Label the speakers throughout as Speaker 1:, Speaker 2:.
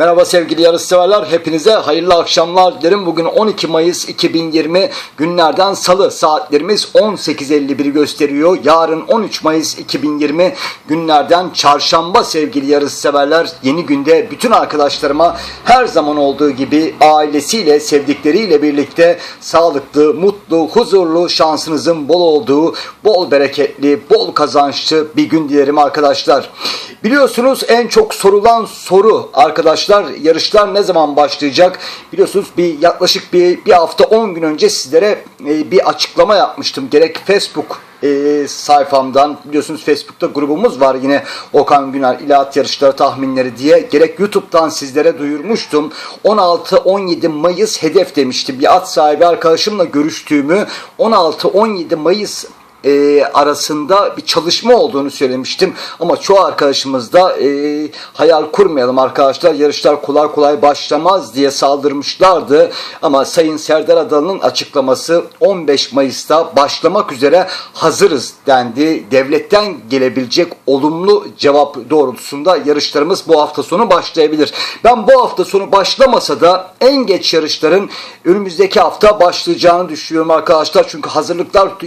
Speaker 1: Merhaba sevgili yarışseverler. Hepinize hayırlı akşamlar dilerim. Bugün 12 Mayıs 2020 günlerden salı saatlerimiz 18.51 gösteriyor. Yarın 13 Mayıs 2020 günlerden çarşamba sevgili yarışseverler. Yeni günde bütün arkadaşlarıma her zaman olduğu gibi ailesiyle, sevdikleriyle birlikte sağlıklı, mutlu, huzurlu, şansınızın bol olduğu, bol bereketli, bol kazançlı bir gün dilerim arkadaşlar. Biliyorsunuz en çok sorulan soru arkadaşlar yarışlar ne zaman başlayacak? Biliyorsunuz bir yaklaşık bir, bir hafta 10 gün önce sizlere e, bir açıklama yapmıştım. Gerek Facebook e, sayfamdan biliyorsunuz Facebook'ta grubumuz var. Yine Okan Güner İlahi Yarışları Tahminleri diye. Gerek YouTube'dan sizlere duyurmuştum. 16-17 Mayıs hedef demiştim. Bir at sahibi arkadaşımla görüştüğümü 16-17 Mayıs e, arasında bir çalışma olduğunu söylemiştim. Ama çoğu arkadaşımız da e, hayal kurmayalım arkadaşlar. Yarışlar kolay kolay başlamaz diye saldırmışlardı. Ama Sayın Serdar Adalı'nın açıklaması 15 Mayıs'ta başlamak üzere hazırız dendi. Devletten gelebilecek olumlu cevap doğrultusunda yarışlarımız bu hafta sonu başlayabilir. Ben bu hafta sonu başlamasa da en geç yarışların önümüzdeki hafta başlayacağını düşünüyorum arkadaşlar. Çünkü hazırlıklar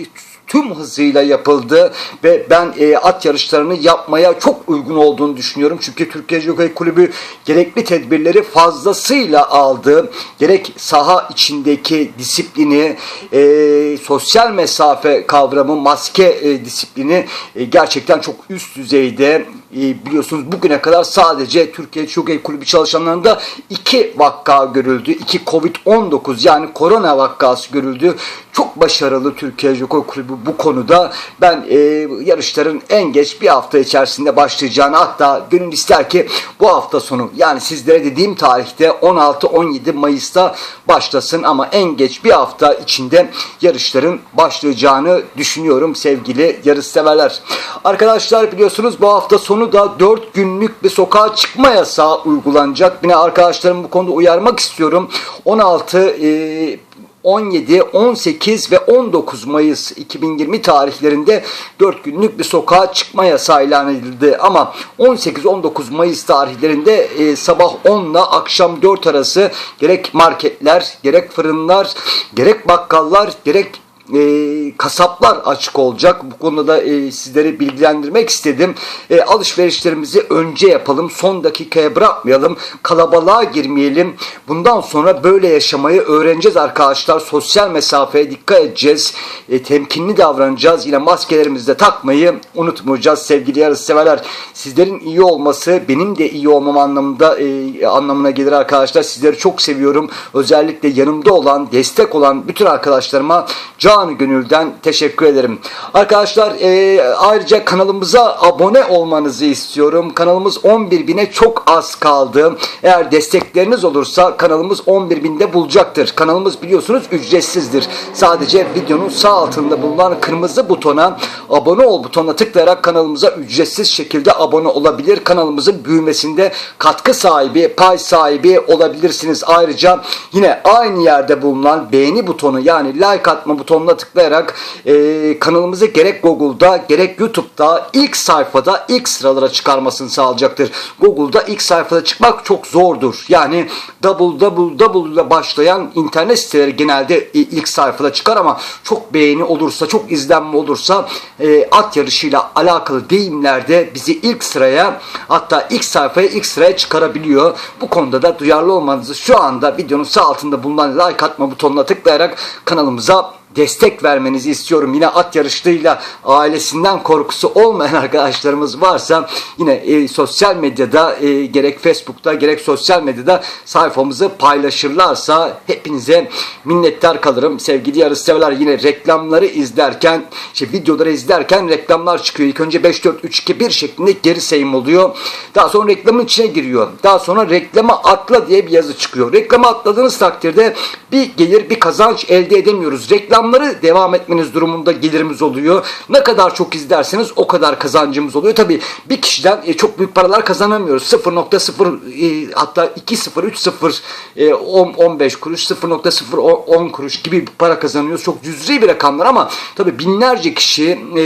Speaker 1: tüm hızıyla yapıldı ve ben e, at yarışlarını yapmaya çok uygun olduğunu düşünüyorum. Çünkü Türkiye Jockey Kulübü gerekli tedbirleri fazlasıyla aldı. Gerek saha içindeki disiplini, e, sosyal mesafe kavramı, maske e, disiplini e, gerçekten çok üst düzeyde. E, biliyorsunuz bugüne kadar sadece Türkiye Jockey Kulübü çalışanlarında iki vakka görüldü. iki Covid-19 yani korona vakası görüldü. Çok başarılı Türkiye Jockey Kulübü bu konuda. Ben e, yarışların en geç bir hafta içerisinde başlayacağını hatta gönül ister ki bu hafta sonu yani sizlere dediğim tarihte 16-17 Mayıs'ta başlasın ama en geç bir hafta içinde yarışların başlayacağını düşünüyorum sevgili yarış severler. Arkadaşlar biliyorsunuz bu hafta sonu da 4 günlük bir sokağa çıkma yasağı uygulanacak. Yine arkadaşlarım bu konuda uyarmak istiyorum. 16 e, 17, 18 ve 19 Mayıs 2020 tarihlerinde 4 günlük bir sokağa çıkma yasağı ilan edildi. Ama 18-19 Mayıs tarihlerinde e, sabah 10 ile akşam 4 arası gerek marketler, gerek fırınlar, gerek bakkallar, gerek e, kasaplar açık olacak. Bu konuda da e, sizleri bilgilendirmek istedim. E, alışverişlerimizi önce yapalım. Son dakikaya bırakmayalım. Kalabalığa girmeyelim. Bundan sonra böyle yaşamayı öğreneceğiz arkadaşlar. Sosyal mesafeye dikkat edeceğiz. E, temkinli davranacağız. Yine maskelerimizi de takmayı unutmayacağız sevgili yarışseverler. Sizlerin iyi olması benim de iyi olmam anlamında e, anlamına gelir arkadaşlar. Sizleri çok seviyorum. Özellikle yanımda olan, destek olan bütün arkadaşlarıma can canı gönülden teşekkür ederim. Arkadaşlar e, ayrıca kanalımıza abone olmanızı istiyorum. Kanalımız 11 bine çok az kaldı. Eğer destekleriniz olursa kanalımız 11 binde bulacaktır. Kanalımız biliyorsunuz ücretsizdir. Sadece videonun sağ altında bulunan kırmızı butona abone ol butonuna tıklayarak kanalımıza ücretsiz şekilde abone olabilir. Kanalımızın büyümesinde katkı sahibi, pay sahibi olabilirsiniz. Ayrıca yine aynı yerde bulunan beğeni butonu yani like atma butonu butonuna tıklayarak e, kanalımızı gerek Google'da gerek YouTube'da ilk sayfada ilk sıralara çıkarmasını sağlayacaktır. Google'da ilk sayfada çıkmak çok zordur. Yani www ile başlayan internet siteleri genelde ilk sayfada çıkar ama çok beğeni olursa, çok izlenme olursa e, at yarışıyla alakalı deyimlerde bizi ilk sıraya hatta ilk sayfaya ilk sıraya çıkarabiliyor. Bu konuda da duyarlı olmanızı şu anda videonun sağ altında bulunan like atma butonuna tıklayarak kanalımıza destek vermenizi istiyorum. Yine at yarışlarıyla ailesinden korkusu olmayan arkadaşlarımız varsa yine e, sosyal medyada e, gerek Facebook'ta gerek sosyal medyada sayfamızı paylaşırlarsa hepinize minnettar kalırım. Sevgili yarışseverler yine reklamları izlerken işte videoları izlerken reklamlar çıkıyor. İlk önce 5 4 3 2 1 şeklinde geri sayım oluyor. Daha sonra reklamın içine giriyor. Daha sonra reklama atla diye bir yazı çıkıyor. Reklama atladığınız takdirde bir gelir bir kazanç elde edemiyoruz. Reklam programları devam etmeniz durumunda gelirimiz oluyor. Ne kadar çok izlerseniz o kadar kazancımız oluyor. Tabii bir kişiden e, çok büyük paralar kazanamıyoruz. 0.0 e, hatta 2.0 3.0 e, 10, 15 kuruş 0.0 10 kuruş gibi para kazanıyoruz. Çok cüzi bir rakamlar ama tabii binlerce kişi e,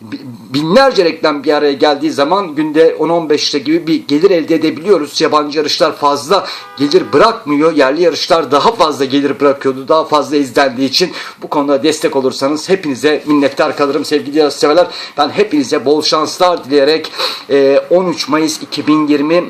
Speaker 1: bi- binlerce reklam bir araya geldiği zaman günde 10-15 lira gibi bir gelir elde edebiliyoruz. Yabancı yarışlar fazla gelir bırakmıyor. Yerli yarışlar daha fazla gelir bırakıyordu. Daha fazla izlendiği için bu konuda destek olursanız hepinize minnettar kalırım sevgili yarışseverler. Ben hepinize bol şanslar dileyerek e, 13 Mayıs 2020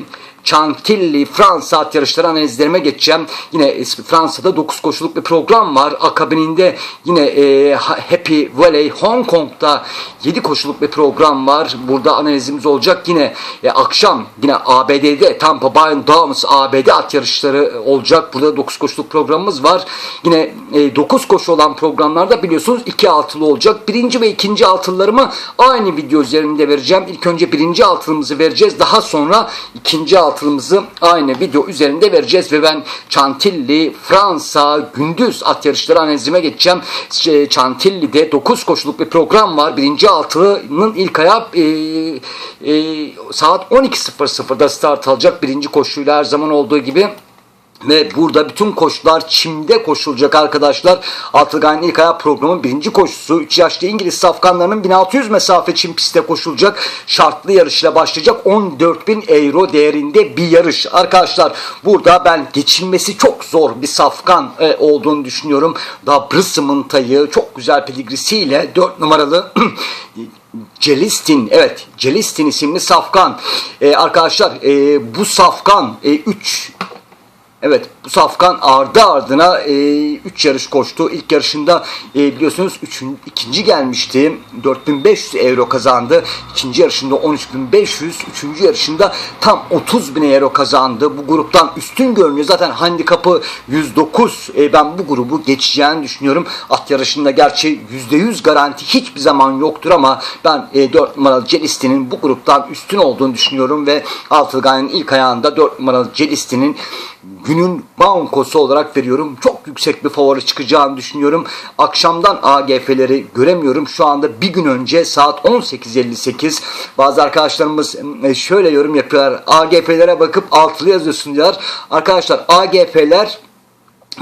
Speaker 1: Chantilly Fransa at yarışları analizlerime geçeceğim. Yine Fransa'da 9 koşuluk bir program var. Akabininde yine e, Happy Valley Hong Kong'da 7 koşuluk bir program var. Burada analizimiz olacak. Yine e, akşam yine ABD'de Tampa Bay Downs ABD at yarışları olacak. Burada 9 koşuluk programımız var. Yine e, 9 koşu olan programlarda biliyorsunuz 2 altılı olacak. Birinci ve ikinci altılılarımı aynı video üzerinde vereceğim. İlk önce birinci altılımızı vereceğiz. Daha sonra ikinci altılımızı aynı video üzerinde vereceğiz ve ben Chantilly, Fransa, gündüz at yarışları analizime geçeceğim. Chantilly'de 9 koşuluk bir program var. Birinci altının ilk ayağı e, e, saat 12.00'da start alacak. Birinci koşuyla her zaman olduğu gibi. Ve burada bütün koşular çimde koşulacak arkadaşlar. Altılgay'ın ilk ayağı programın birinci koşusu. 3 yaşlı İngiliz safkanlarının 1600 mesafe çim pistte koşulacak. Şartlı yarışla başlayacak. 14.000 euro değerinde bir yarış. Arkadaşlar burada ben geçilmesi çok zor bir safkan e, olduğunu düşünüyorum. Daha Brısım'ın tayı çok güzel pedigrisiyle 4 numaralı Celistin, evet Celistin isimli safkan. E, arkadaşlar e, bu safkan 3 Evet bu Safkan ardı ardına 3 e, yarış koştu. İlk yarışında e, biliyorsunuz üçün, ikinci gelmişti. 4500 euro kazandı. İkinci yarışında 13500. Üçüncü yarışında tam 30.000 euro kazandı. Bu gruptan üstün görünüyor. Zaten handikapı 109. E, ben bu grubu geçeceğini düşünüyorum. At yarışında gerçi %100 garanti hiçbir zaman yoktur ama ben e, 4 numaralı Celistin'in bu gruptan üstün olduğunu düşünüyorum ve Altılgay'ın ilk ayağında 4 numaralı Celistin'in günün bankosu olarak veriyorum. Çok yüksek bir favori çıkacağını düşünüyorum. Akşamdan AGF'leri göremiyorum. Şu anda bir gün önce saat 18.58 bazı arkadaşlarımız e, şöyle yorum yapıyorlar. AGF'lere bakıp altılı yazıyorsun diyorlar. Arkadaşlar AGF'ler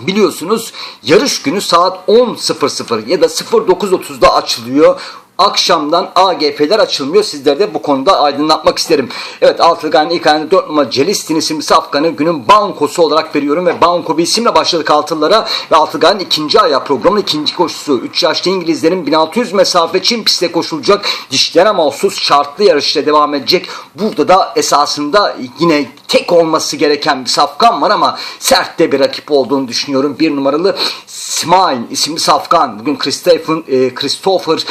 Speaker 1: biliyorsunuz yarış günü saat 10.00 ya da 09.30'da açılıyor akşamdan AGF'ler açılmıyor. Sizlere de bu konuda aydınlatmak isterim. Evet Altılgay'ın ilk ayında 4 numara Celistin isimli safkanı günün bankosu olarak veriyorum ve banko bir isimle başladık Altıllara ve Altılgay'ın ikinci ayağı programın ikinci koşusu. 3 yaşlı İngilizlerin 1600 mesafe Çin pistte koşulacak dişlere mahsus şartlı yarışla devam edecek. Burada da esasında yine tek olması gereken bir safkan var ama sert de bir rakip olduğunu düşünüyorum. Bir numaralı Smile isimli safkan. Bugün Christopher, e, Christopher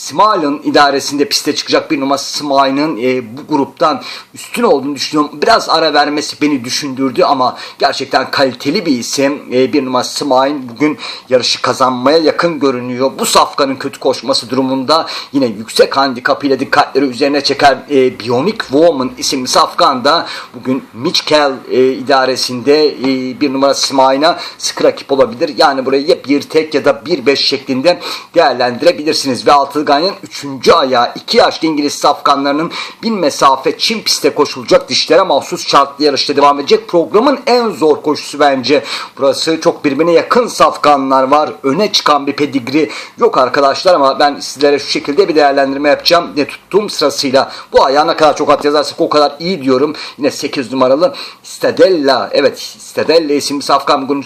Speaker 1: Smile'ın idaresinde piste çıkacak bir numara Smile'ın e, bu gruptan üstün olduğunu düşünüyorum. Biraz ara vermesi beni düşündürdü ama gerçekten kaliteli bir isim. E, bir numara Smile bugün yarışı kazanmaya yakın görünüyor. Bu safkanın kötü koşması durumunda yine yüksek handikapıyla dikkatleri üzerine çeker e, Bionic Woman isimli safkan da bugün Mitchell e, idaresinde e, bir numara Smile'a sıkı rakip olabilir. Yani burayı ya bir tek ya da bir beş şeklinde değerlendirebilirsiniz. Ve Altılgay'ın 3. ayağı 2 yaşlı İngiliz safkanlarının bin mesafe Çin pistte koşulacak dişlere mahsus şartlı yarışta devam edecek. Programın en zor koşusu bence. Burası çok birbirine yakın safkanlar var. Öne çıkan bir pedigri yok arkadaşlar ama ben sizlere şu şekilde bir değerlendirme yapacağım. Ne tuttuğum sırasıyla bu ayağa ne kadar çok at yazarsak o kadar iyi diyorum. Yine 8 numaralı Stadella. Evet Stadella isimli safkan bugün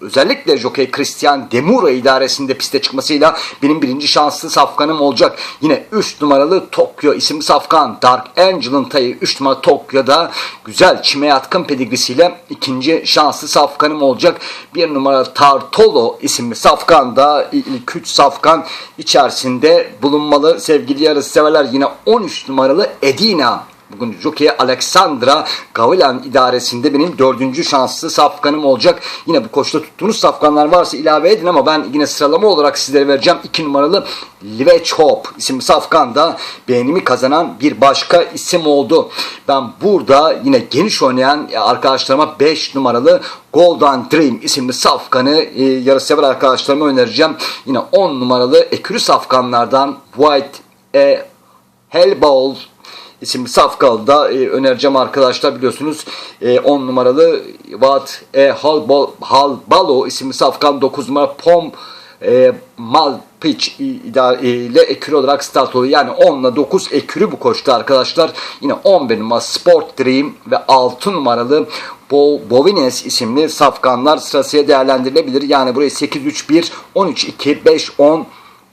Speaker 1: özellikle Jockey Christian Demura idaresinde piste çıkmasıyla benim birinci şanslı safkanım olacak. Yine 3 numaralı Tokyo isimli safkan Dark Angel'ın tayı 3 numara Tokyo'da güzel çime yatkın pedigrisiyle ikinci şanslı safkanım olacak. 1 numara Tartolo isimli safkan da ilk 3 safkan içerisinde bulunmalı. Sevgili yarış severler yine 13 numaralı Edina Bugün jockey Alexandra Gavilan idaresinde benim dördüncü şanslı safkanım olacak. Yine bu koşta tuttuğunuz safkanlar varsa ilave edin ama ben yine sıralama olarak sizlere vereceğim. 2 numaralı Livech Hope isimli safkan da beğenimi kazanan bir başka isim oldu. Ben burada yine geniş oynayan arkadaşlarıma 5 numaralı Golden Dream isimli safkanı e, yarışsever arkadaşlarıma önereceğim. Yine 10 numaralı ekürü safkanlardan White e, Hellball isimli safkalı da e, önereceğim arkadaşlar biliyorsunuz 10 e, numaralı What e, Halbalo, Halbalo isimli safkan 9 numara Pom e, Malpich ile ekürü olarak start oluyor. Yani 10 ile 9 ekürü bu koştu arkadaşlar. Yine 11 numara Sport Dream ve 6 numaralı Bo Bovines isimli safkanlar sırasıyla değerlendirilebilir. Yani burayı 8-3-1, 13-2, 5-10,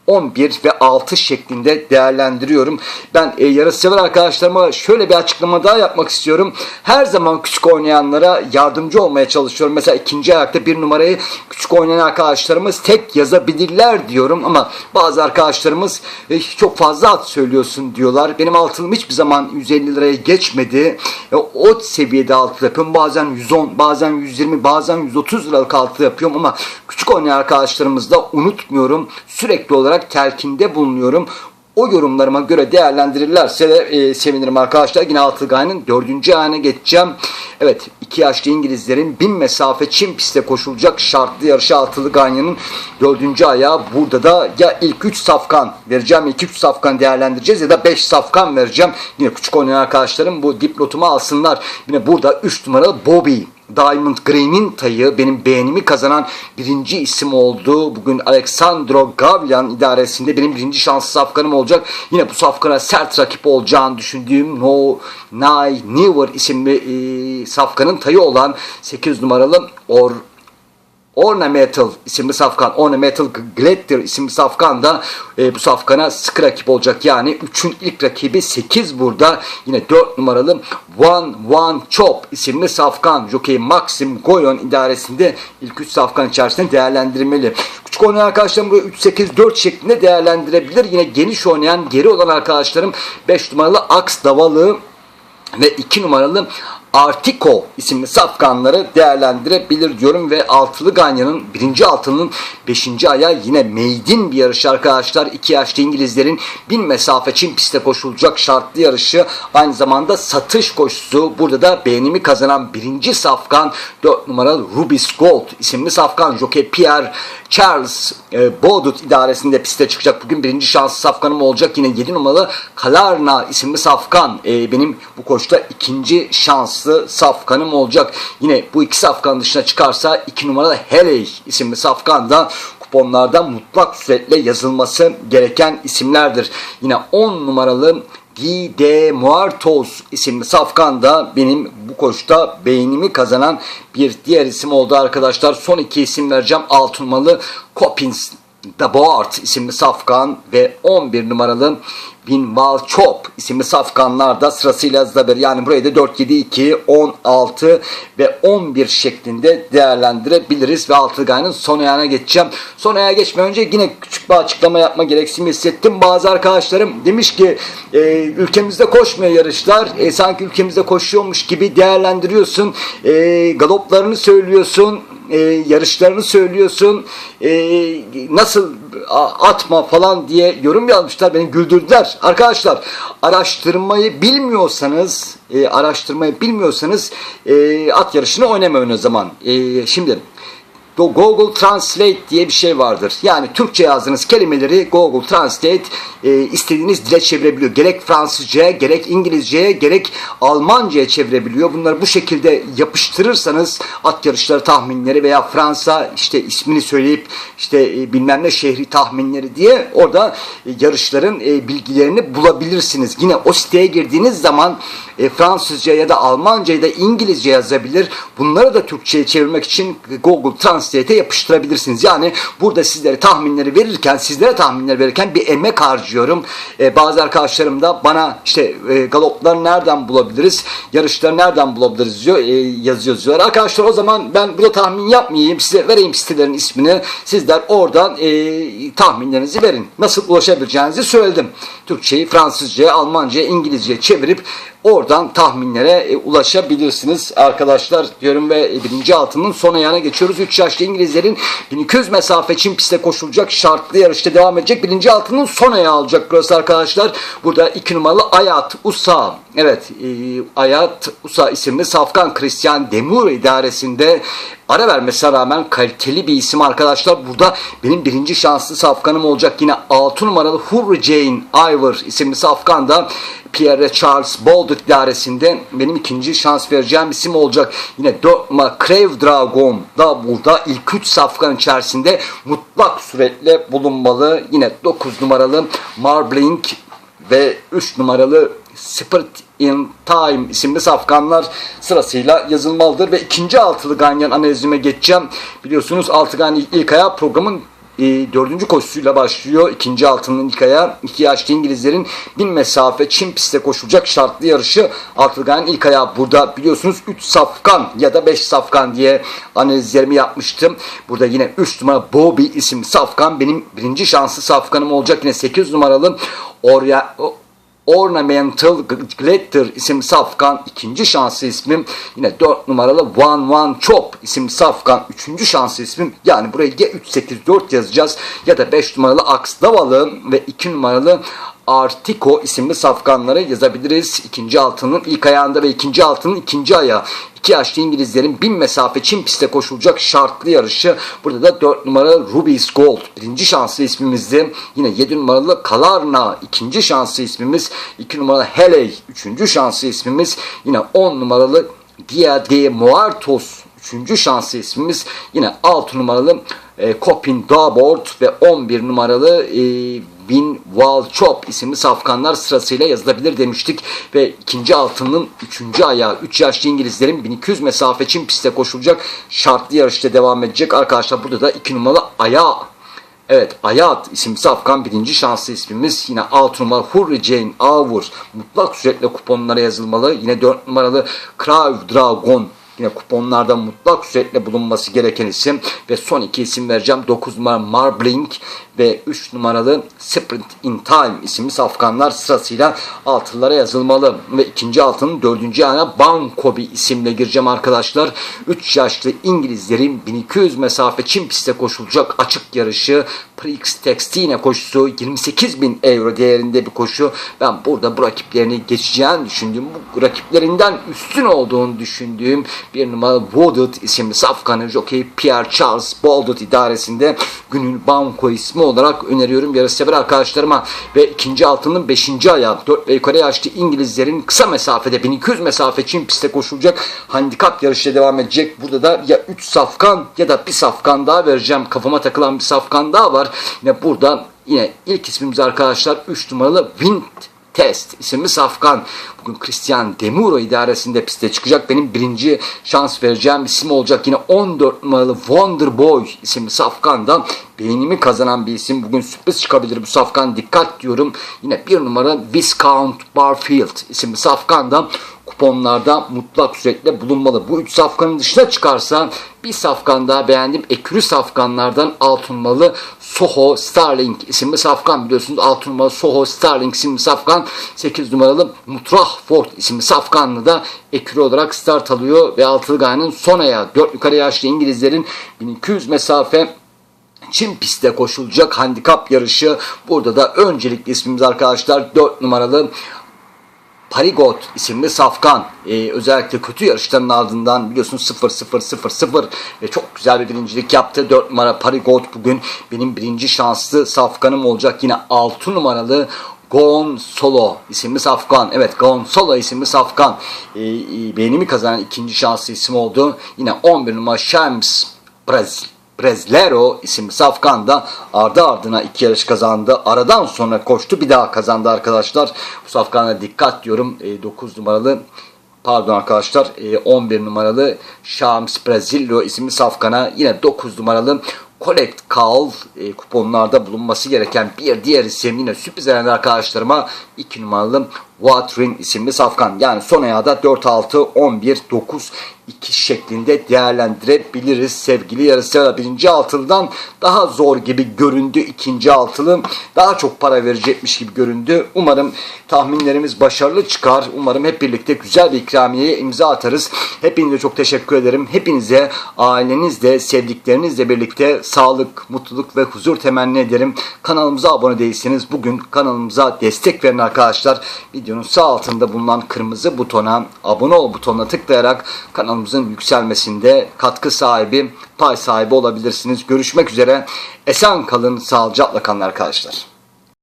Speaker 1: 11 ve 6 şeklinde değerlendiriyorum. Ben e, yarışsever arkadaşlarıma şöyle bir açıklama daha yapmak istiyorum. Her zaman küçük oynayanlara yardımcı olmaya çalışıyorum. Mesela ikinci ayakta bir numarayı küçük oynayan arkadaşlarımız tek yazabilirler diyorum ama bazı arkadaşlarımız e, çok fazla at söylüyorsun diyorlar. Benim altılım hiçbir zaman 150 liraya geçmedi. E, o seviyede altı yapıyorum. Bazen 110, bazen 120, bazen 130 liralık altı yapıyorum ama küçük oynayan arkadaşlarımız da unutmuyorum. Sürekli olarak olarak telkinde bulunuyorum. O yorumlarıma göre değerlendirirlerse de e, sevinirim arkadaşlar. Yine Altıgay'ın dördüncü ayağına geçeceğim. Evet iki yaşlı İngilizlerin bin mesafe Çin pistte koşulacak şartlı yarışı Altılı Ganyan'ın dördüncü ayağı. Burada da ya ilk üç safkan vereceğim, ilk üç safkan değerlendireceğiz ya da beş safkan vereceğim. Yine küçük oynayan arkadaşlarım bu dipnotumu alsınlar. Yine burada üç numaralı Bobby Diamond Green'in tayı benim beğenimi kazanan birinci isim oldu. Bugün Alexandro Gavlian idaresinde benim birinci şanslı safkanım olacak. Yine bu safkana sert rakip olacağını düşündüğüm No Nay Never isimli e, safkanın tayı olan 8 numaralı Or Ornamental isimli safkan, Ornamental Glitter isimli safkan da e, bu safkana sıkı rakip olacak. Yani 3'ün ilk rakibi 8 burada. Yine 4 numaralı One One Chop isimli safkan. Jockey Maxim Goyon idaresinde ilk 3 safkan içerisinde değerlendirmeli. Küçük oynayan arkadaşlarım bu 3-8-4 şeklinde değerlendirebilir. Yine geniş oynayan geri olan arkadaşlarım 5 numaralı Aks Davalı ve 2 numaralı Artiko isimli safkanları değerlendirebilir diyorum ve altılı ganyanın birinci altının beşinci ayağı yine meydin bir yarış arkadaşlar. iki yaşlı İngilizlerin bin mesafe Çin pistte koşulacak şartlı yarışı aynı zamanda satış koşusu. Burada da beğenimi kazanan birinci safkan 4 numaralı Rubis Gold isimli safkan Jockey Pierre Charles e, Bodut idaresinde piste çıkacak. Bugün birinci şanslı safkanım olacak. Yine 7 numaralı Kalarna isimli safkan e, benim bu koşta ikinci şanslı safkanım olacak. Yine bu iki safkan dışına çıkarsa 2 numaralı Heley isimli safkan da kuponlarda mutlak suretle yazılması gereken isimlerdir. Yine 10 numaralı Guy de Muertos isimli safkan da benim bu koşta beğenimi kazanan bir diğer isim oldu arkadaşlar. Son iki isim vereceğim. 6 numaralı Coppins The Board isimli safkan ve 11 numaralı Binval Chop isimli safkanlar da sırasıyla yazılabilir. Yani burayı da 4, 7, 2, 16 ve 11 şeklinde değerlendirebiliriz. Ve Altıgay'ın son ayağına geçeceğim. Son ayağa geçmeden önce yine küçük bir açıklama yapma gereksinimi hissettim. Bazı arkadaşlarım demiş ki e, ülkemizde koşmuyor yarışlar. E, sanki ülkemizde koşuyormuş gibi değerlendiriyorsun. E, galoplarını söylüyorsun e, yarışlarını söylüyorsun. E, nasıl atma falan diye yorum yazmışlar beni güldürdüler. Arkadaşlar araştırmayı bilmiyorsanız e, araştırmayı bilmiyorsanız e, at yarışını oynamayın o zaman. E, şimdi Google Translate diye bir şey vardır. Yani Türkçe yazdığınız kelimeleri Google Translate e, istediğiniz dile çevirebiliyor. Gerek Fransızcaya, gerek İngilizceye, gerek Almanca'ya çevirebiliyor. Bunları bu şekilde yapıştırırsanız at yarışları tahminleri veya Fransa işte ismini söyleyip işte e, bilmem ne şehri tahminleri diye orada e, yarışların e, bilgilerini bulabilirsiniz. Yine o siteye girdiğiniz zaman e, Fransızca ya da Almanca ya da İngilizce yazabilir. Bunları da Türkçe'ye çevirmek için Google Translate'e yapıştırabilirsiniz. Yani burada sizlere tahminleri verirken, sizlere tahminleri verirken bir emek harcıyorum. E, bazı arkadaşlarım da bana işte e, galopları nereden bulabiliriz, yarışları nereden bulabiliriz diyor, e, yazıyor diyorlar. Arkadaşlar o zaman ben burada tahmin yapmayayım, size vereyim sitelerin ismini. Sizler oradan e, tahminlerinizi verin. Nasıl ulaşabileceğinizi söyledim. Türkçeyi Fransızca'ya, Almanca'ya, İngilizce'ye çevirip oradan tahminlere e, ulaşabilirsiniz arkadaşlar diyorum ve e, birinci altının son ayağına geçiyoruz. 3 yaşlı İngilizlerin 1200 mesafe Çin pistte koşulacak şartlı yarışta devam edecek. Birinci altının son ayağı alacak burası arkadaşlar. Burada 2 numaralı Ayat Usa. Evet e, Ayat Usa isimli Safkan Christian Demur idaresinde ara vermesine rağmen kaliteli bir isim arkadaşlar. Burada benim birinci şanslı safkanım olacak. Yine 6 numaralı Hurri Jane Ivor isimli safkan da Pierre Charles Boulder idaresinde benim ikinci şans vereceğim isim olacak. Yine 4 numara Crave Dragon da burada ilk 3 safkan içerisinde mutlak suretle bulunmalı. Yine 9 numaralı Marbling ve 3 numaralı Spirit in Time isimli safkanlar sırasıyla yazılmalıdır ve ikinci altılı ganyan analizime geçeceğim. Biliyorsunuz altı ganyan ilk ayağı programın e, dördüncü koşusuyla başlıyor. İkinci altının ilk ayağı. iki yaşlı İngilizlerin bin mesafe Çin pistte koşulacak şartlı yarışı Altıgan ilk ayağı burada biliyorsunuz 3 safkan ya da 5 safkan diye analizlerimi yapmıştım. Burada yine 3 numara Bobby isimli safkan benim birinci şanslı safkanım olacak. Yine 8 numaralı Orya Ornamental Glitter isimli safkan ikinci şanslı ismim. Yine 4 numaralı One One Chop isimli safkan üçüncü şanslı ismim. Yani buraya ya 384 yazacağız ya da 5 numaralı Aks Davalı ve 2 numaralı Artiko isimli safkanları yazabiliriz. İkinci altının ilk ayağında ve ikinci altının ikinci ayağı. İki yaşlı İngilizlerin bin mesafe Çin pistte koşulacak şartlı yarışı. Burada da 4 numaralı Ruby's Gold birinci şanslı ismimizdi. Yine 7 numaralı Kalarna ikinci şanslı ismimiz. 2 numaralı Heley üçüncü şanslı ismimiz. Yine 10 numaralı Dia de Muertos üçüncü şanslı ismimiz. Yine 6 numaralı e, Copin Dabord ve 11 numaralı e, Bin Walchop isimli safkanlar sırasıyla yazılabilir demiştik. Ve ikinci altının üçüncü ayağı 3 yaşlı İngilizlerin 1200 mesafe Çin pistte koşulacak şartlı yarışta devam edecek. Arkadaşlar burada da 2 numaralı ayağı Evet Ayat isimli safkan birinci şanslı ismimiz. Yine 6 numara Hurri Jane Avur mutlak suretle kuponlara yazılmalı. Yine 4 numaralı Krav Dragon Yine kuponlarda mutlak suretle bulunması gereken isim ve son iki isim vereceğim. 9 numara Marbling ve 3 numaralı Sprint in Time isimli safkanlar sırasıyla altılara yazılmalı. Ve ikinci altının dördüncü ayağına Bankobi isimle gireceğim arkadaşlar. 3 yaşlı İngilizlerin 1200 mesafe Çin pistte koşulacak açık yarışı Prix Textine koşusu 28 bin euro değerinde bir koşu. Ben burada bu rakiplerini geçeceğini düşündüğüm, bu rakiplerinden üstün olduğunu düşündüğüm bir numaralı Wooded isimli safkanı jockey Pierre Charles Bolded idaresinde günün banko ismi olarak öneriyorum yarışsever arkadaşlarıma ve ikinci altının beşinci ayağı 4 ve yukarı yaşlı İngilizlerin kısa mesafede 1200 mesafe Çin pistte koşulacak handikap yarışı devam edecek. Burada da ya 3 safkan ya da bir safkan daha vereceğim. Kafama takılan bir safkan daha var. Yine burada yine ilk ismimiz arkadaşlar 3 numaralı Wind Test isimli safkan. Bugün Christian Demuro idaresinde piste çıkacak. Benim birinci şans vereceğim isim olacak. Yine 14 numaralı Wonder Boy isimli safkandan beğenimi kazanan bir isim. Bugün sürpriz çıkabilir bu safkan. Dikkat diyorum. Yine bir numara Viscount Barfield isimli safkandan kuponlarda mutlak suretle bulunmalı. Bu üç safkanın dışına çıkarsa bir safkan daha beğendim. Ekürü safkanlardan altınmalı Soho Starling isimli safkan biliyorsunuz. Altın numaralı Soho Starling isimli safkan 8 numaralı Mutrah Ford isimli safkanlı da ekürü olarak start alıyor ve altılı gayenin son ayağı 4 yukarı yaşlı İngilizlerin 1200 mesafe Çin pistte koşulacak handikap yarışı. Burada da öncelikli ismimiz arkadaşlar 4 numaralı Parigot isimli safkan ee, özellikle kötü yarışların ardından biliyorsunuz 0-0-0-0 ve çok güzel bir birincilik yaptı. 4 numara Parigot bugün benim birinci şanslı safkanım olacak. Yine 6 numaralı Gon Solo isimli safkan. Evet Gon Solo isimli safkan. Ee, beğenimi kazanan ikinci şanslı isim oldu. Yine 11 numara Shams Brazil. Brezlero isimli safkan da ardı ardına iki yarış kazandı. Aradan sonra koştu bir daha kazandı arkadaşlar. Bu safkana dikkat diyorum. E, 9 numaralı pardon arkadaşlar 11 e, numaralı Shams Brazillo isimli safkana yine 9 numaralı Collect Call e, kuponlarda bulunması gereken bir diğer isim yine sürpriz eden arkadaşlarıma 2 numaralı Watrin isimli safkan. Yani son ayağı da 4 6 11 9 2 şeklinde değerlendirebiliriz sevgili yarışsever. Birinci altılıdan daha zor gibi göründü ikinci altılı. Daha çok para verecekmiş gibi göründü. Umarım tahminlerimiz başarılı çıkar. Umarım hep birlikte güzel bir ikramiyeye imza atarız. Hepinize çok teşekkür ederim. Hepinize ailenizle, sevdiklerinizle birlikte sağlık, mutluluk ve huzur temenni ederim. Kanalımıza abone değilseniz bugün kanalımıza destek verin arkadaşlar. Videonun sağ altında bulunan kırmızı butona abone ol butonuna tıklayarak kanalımızın yükselmesinde katkı sahibi, pay sahibi olabilirsiniz. Görüşmek üzere. Esen kalın, sağlıcakla kalın arkadaşlar.